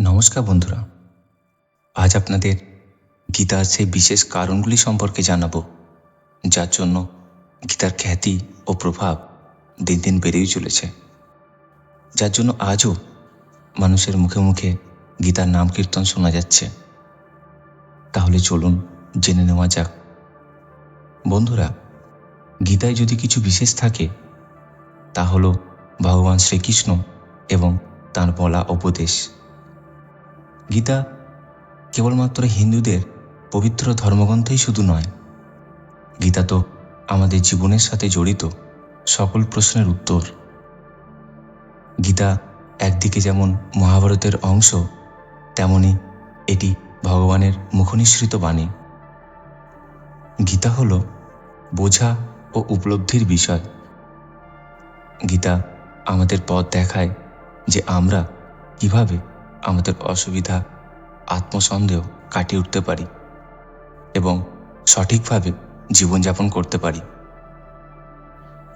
নমস্কার বন্ধুরা। আজ আপনাদের গীতার সেই বিশেষ কারণগুলি সম্পর্কে জানাব, যার জন্য গীতার খ্যাতি ও প্রভাব দিন দিন বেড়েই চলেছে। যার জন্য আজও মানুষের মুখে মুখে গীতার নাম কীর্তন শোনা যাচ্ছে। তাহলে চলুন জেনে নেওয়া যাক। বন্ধুরা, গীতায় যদি কিছু বিশেষ থাকে, তা হল ভগবান শ্রীকৃষ্ণ এবং তাঁর বলা উপদেশ। গীতা কেবলমাত্র হিন্দুদের পবিত্র ধর্মগ্রন্থই শুধু নয়। গীতা তো আমাদের জীবনের সাথে জড়িত সকল প্রশ্নের উত্তর। গীতা একদিকে যেমন মহাভারতের অংশ, তেমনি এটি ভগবানের মুখনিসৃত বাণী। গীতা হল বোঝা ও উপলব্ধির বিষয়। গীতা আমাদের পথ দেখায় যে আমরা কীভাবে আমাদের অসুবিধা, আত্মসন্দেহ কাটিয়ে উঠতে পারি এবং সঠিকভাবে জীবনযাপন করতে পারি।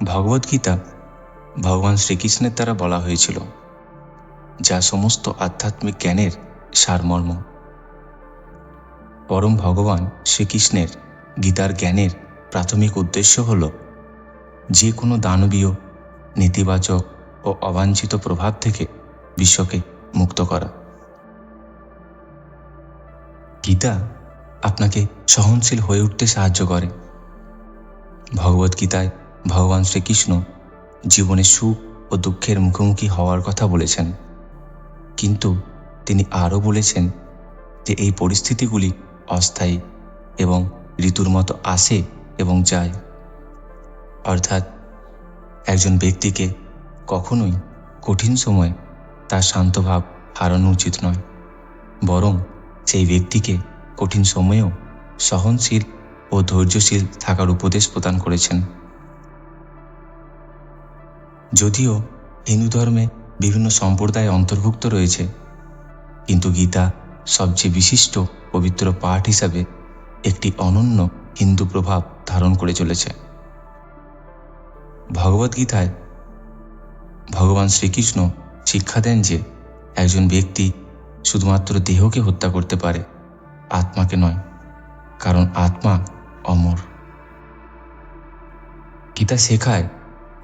ভগবদ্গীতা ভগবান শ্রীকৃষ্ণের দ্বারা বলা হয়েছিল, যা সমস্ত আধ্যাত্মিক জ্ঞানের সারমর্ম। পরম ভগবান শ্রীকৃষ্ণের গীতার জ্ঞানের প্রাথমিক উদ্দেশ্য হল, যে কোনো দানবীয়, নেতিবাচক ও অবাঞ্ছিত প্রভাব থেকে বিশ্বকে মুক্ত করা। গীতা আপনাকে সহনশীল হয়ে উঠতে সাহায্য করে। ভগবত গীতায় ভগবান শ্রীকৃষ্ণ জীবনে সুখ ও দুঃখের মুখোমুখি হওয়ার কথা বলেছেন। কিন্তু তিনি আরও বলেছেন যে এই পরিস্থিতিগুলি অস্থায়ী এবং ঋতুর মতো আসে এবং যায়। অর্থাৎ একজন ব্যক্তিকে কখনোই কঠিন সময় তার শান্তভাব হারানো উচিত নয়। বরং সেই ব্যক্তিকে কঠিন সময়েও সহনশীল ও ধৈর্যশীল থাকার উপদেশ প্রদান করেছেন। যদিও হিন্দু ধর্মে বিভিন্ন সম্প্রদায় অন্তর্ভুক্ত রয়েছে, কিন্তু গীতা সবচেয়ে বিশিষ্ট পবিত্র পাঠ হিসাবে একটি অনন্য হিন্দু প্রভাব ধারণ করে চলেছে। ভগবদ্গীতায় ভগবান শ্রীকৃষ্ণ শিক্ষা দেন যে একজন ব্যক্তি শুধুমাত্র দেহকে হত্যা করতে পারে, আত্মাকে নয়, কারণ আত্মা অমর। গীতা শেখায়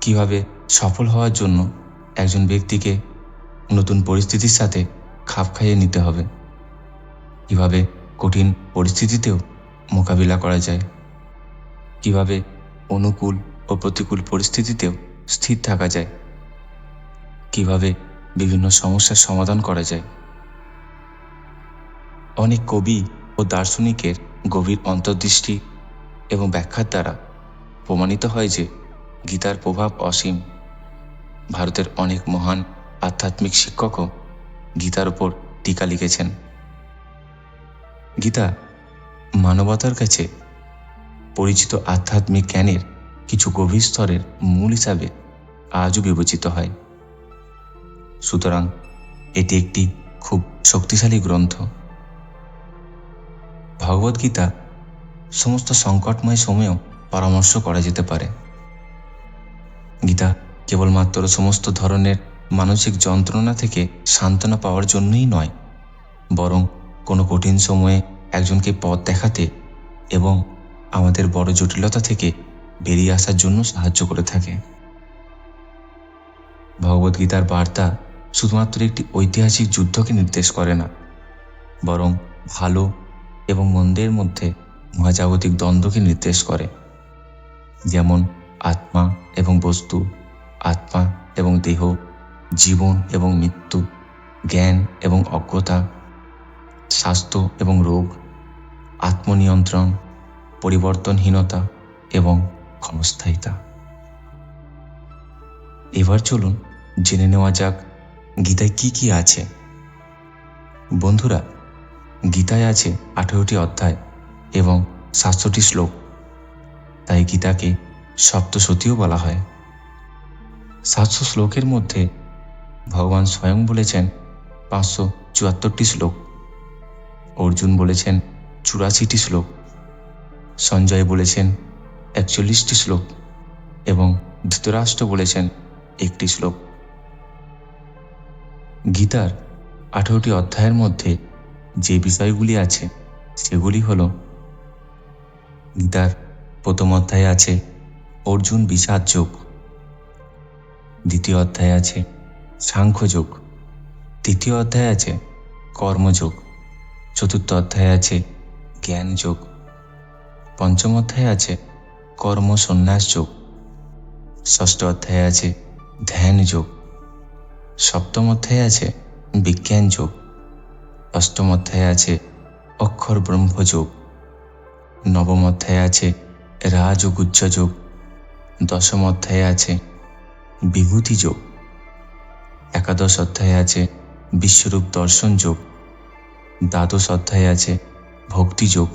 কীভাবে সফল হওয়ার জন্য একজন ব্যক্তিকে নতুন পরিস্থিতির সাথে খাপ খাইয়ে নিতে হবে। কীভাবে কঠিন পরিস্থিতিতেও মোকাবিলা করা যায়। কীভাবে অনুকূল ও প্রতিকূল পরিস্থিতিতেও স্থির থাকা যায়। কীভাবে বিভিন্ন সমস্যার সমাধান করা যায়। অনেক কবি ও দার্শনিকের গভীর অন্তর্দৃষ্টি এবং ব্যাখ্যার দ্বারা প্রমাণিত হয় যে গীতার প্রভাব অসীম। ভারতের অনেক মহান আধ্যাত্মিক শিক্ষকও গীতার উপর টিকা লিখেছেন। গীতা মানবতার কাছে পরিচিত আধ্যাত্মিক জ্ঞানের কিছু গভীর স্তরের মূল হিসাবে আজও বিবেচিত হয়। সুতরাং এটি একটি খুব শক্তিশালী গ্রন্থ। ভগবদ্গীতা সমস্ত সংকটময় সময়েও পরামর্শ করা যেতে পারে। গীতা কেবলমাত্র সমস্ত ধরনের মানসিক যন্ত্রণা থেকে সান্ত্বনা পাওয়ার জন্যই নয়, বরং কোনো কঠিন সময়ে একজনকে পথ দেখাতে এবং আমাদের বড় জটিলতা থেকে বেরিয়ে আসার জন্য সাহায্য করে থাকে। ভগবদ্গীতার বার্তা শুধুমাত্র একটি ঐতিহাসিক যুদ্ধকে নির্দেশ করে না, বরং ভালো এবং মন্দের মধ্যে মহাজাগতিক দ্বন্দ্বকে নির্দেশ করে। যেমন আত্মা এবং বস্তু, আত্মা এবং দেহ, জীবন এবং মৃত্যু, জ্ঞান এবং অজ্ঞতা, স্বাস্থ্য এবং রোগ, আত্মনিয়ন্ত্রণ, পরিবর্তনহীনতা এবং ক্ষণস্থায়িতা। এবার চলুন জেনে নেওয়া যাক গীতায় কি কি আছে? বন্ধুরা, গীতায় আছে আঠেরোটি অধ্যায় এবং সাতশোটি শ্লোক। তাই গীতাকে সপ্তশতীও বলা হয়। সাতশো শ্লোকের মধ্যে ভগবান স্বয়ং বলেছেন পাঁচশো চুয়াত্তরটি শ্লোক। অর্জুন বলেছেন চুরাশিটি শ্লোক। সঞ্জয় বলেছেন একচল্লিশটি শ্লোক এবং ধৃতরাষ্ট্র বলেছেন একটি শ্লোক। গীতার আঠেরোটি অধ্যায়ের মধ্যে যে বিষয়গুলি আছে, সেগুলি হল গীতার প্রথম অধ্যায়ে আছে, অর্জুন বিষাদ যোগ। দ্বিতীয় অধ্যায়ে আছে সাংখ্যযোগ তৃতীয় অধ্যায় আছে কর্মযোগ চতুর্থ অধ্যায় আছে, জ্ঞান যোগ। পঞ্চম অধ্যায় আছে, কর্ম সন্ন্যাস যোগ। ষষ্ঠ অধ্যায় আছে, ধ্যান যোগ। সপ্তম অধ্যায়ে আছে বিজ্ঞান যোগ অষ্টম অধ্যায়ে আছে অক্ষর ব্রহ্মযোগ নবম অধ্যায়ে আছে রাজগুজ্জ যোগ দশম অধ্যায়ে আছে বিভূতি যোগ, একাদশ অধ্যায়ে আছে বিশ্বরূপ দর্শন যোগ, দ্বাদশ অধ্যায়ে আছে ভক্তি যোগ,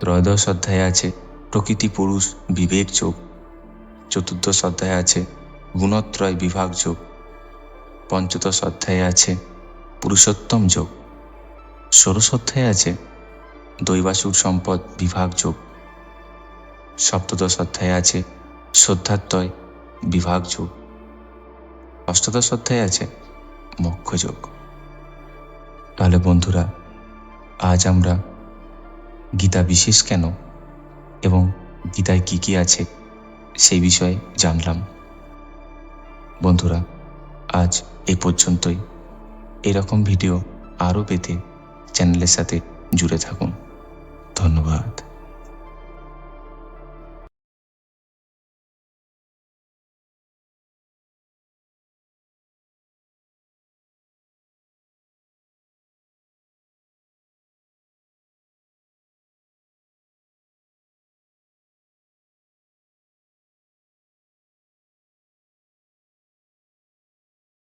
ত্রয়োদশ অধ্যায়ে আছে প্রকৃতি পুরুষ বিবেক যোগ, চতুর্দশ অধ্যায়ে আছে গুণত্রয় বিভাগ যোগ। পঞ্চদশ অধ্যায়ে আছে পুরুষোত্তম যোগ। ষোড়শ অধ্যায়ে আছে দৈবাসুর সম্পদ বিভাগ যোগ। সপ্তদশ অধ্যায়ে আছে শ্রদ্ধাত্ময় বিভাগ যোগ। অষ্টাদশ অধ্যায়ে আছে মোক্ষ যোগ। তাহলে বন্ধুরা, আজ আমরা গীতা বিশেষ কেন এবং গীতায় কি কি আছে সেই বিষয়ে জানলাম। বন্ধুরা, আজ এই পর্যন্তই। এরকম ভিডিও আরও পেতে চ্যানেলের সাথে জুড়ে থাকুন। ধন্যবাদ।